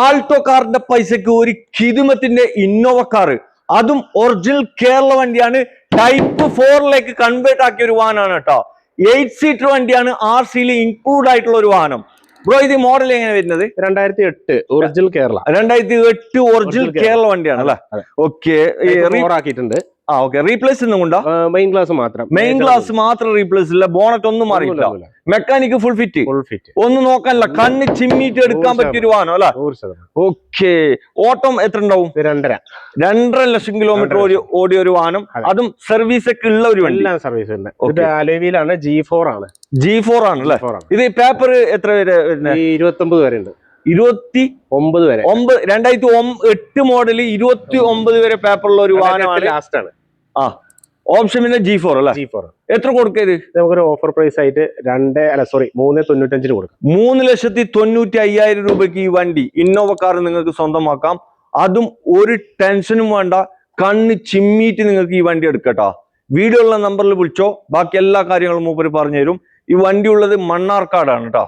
Alto കാറിന്റെ പൈസക്ക് ഒരു കിതുമത്തിന്റെ ഇന്നോവ കാറ്. അതും ഒറിജിനൽ കേരള വണ്ടിയാണ്. ടൈപ്പ് ഫോറിലേക്ക് കൺവേർട്ട് ആക്കിയ ഒരു വാഹനമാണ് കേട്ടോ. എയ്റ്റ് സീറ്റർ വണ്ടിയാണ് ആർ സിയിൽ ഇൻക്ലൂഡ് ആയിട്ടുള്ള ഒരു വാഹനം. ബ്രോ ഇത് മോഡൽ എങ്ങനെ വരുന്നത്? രണ്ടായിരത്തി എട്ട് ഒറിജിനൽ കേരള. രണ്ടായിരത്തി എട്ട് ഒറിജിനൽ കേരള. വണ്ടിയാണ് അല്ലേ. ഓക്കെ ആക്കിയിട്ടുണ്ട്. ആ ഓക്കെ റീപ്ലേസ് ഒന്നും മെയിൻ ക്ലാസ് മാത്രം. മെയിൻ ക്ലാസ് മാത്രം റീപ്ലേസ് ഇല്ല. ബോണറ്റ് ഒന്നും മാറിയില്ല mechanic full fit full fit ഒന്നും നോക്കാനില്ല. കണ്ണ് ചിമ്മിട്ട് എടുക്കാൻ പറ്റിയ ഒരു വാഹനം അല്ലെ? ഓക്കെ ഓട്ടം എത്ര ഉണ്ടാവും? രണ്ടര. രണ്ടര ലക്ഷം കിലോമീറ്റർ ഓടി ഓടിയ ഒരു വാഹനം. അതും. സർവീസ് ഒക്കെ ഉള്ള ഒരു വണ്ടി. സർവീസ്. അലോവിയിലാണ് ജി ഫോർ ആണ്. ജി ഫോർ ആണ് അല്ലെ? ഇത് പേപ്പർ എത്ര വരെ ഇരുപത്തി ഒമ്പത് വരെ ഉണ്ട്. ഇരുപത്തി ഒമ്പത് വരെ. ഒമ്പത് രണ്ടായിരത്തി എട്ട് മോഡൽ ഇരുപത്തി ഒമ്പത് വരെ പേപ്പറുള്ള ഒരു വാഹനമാണ്. ലാസ്റ്റ് ആണ്. ആ ഓപ്ഷൻ പിന്നെ ജി ഫോർ അല്ലെ? ജി ഫോർ എത്ര കൊടുക്കരുത്? നമുക്കൊരു ഓഫർ പ്രൈസ് ആയിട്ട് രണ്ട് അല്ല സോറി മൂന്ന് തൊണ്ണൂറ്റഞ്ചിന് കൊടുക്കാം. മൂന്ന് ലക്ഷത്തി തൊണ്ണൂറ്റി അയ്യായിരം രൂപയ്ക്ക് ഈ വണ്ടി ഇന്നോവ കാർ നിങ്ങൾക്ക് സ്വന്തമാക്കാം. അതും ഒരു ടെൻഷനും വേണ്ട. കണ്ണ് ചിമ്മീറ്റ് നിങ്ങൾക്ക് ഈ വണ്ടി എടുക്കട്ടോ. വീഡിയോ ഉള്ള നമ്പറിൽ വിളിച്ചോ. ബാക്കി എല്ലാ കാര്യങ്ങളും മൂപ്പര് പറഞ്ഞു തരും ഈ വണ്ടി ഉള്ളത് മണ്ണാർക്കാടാണ് കേട്ടോ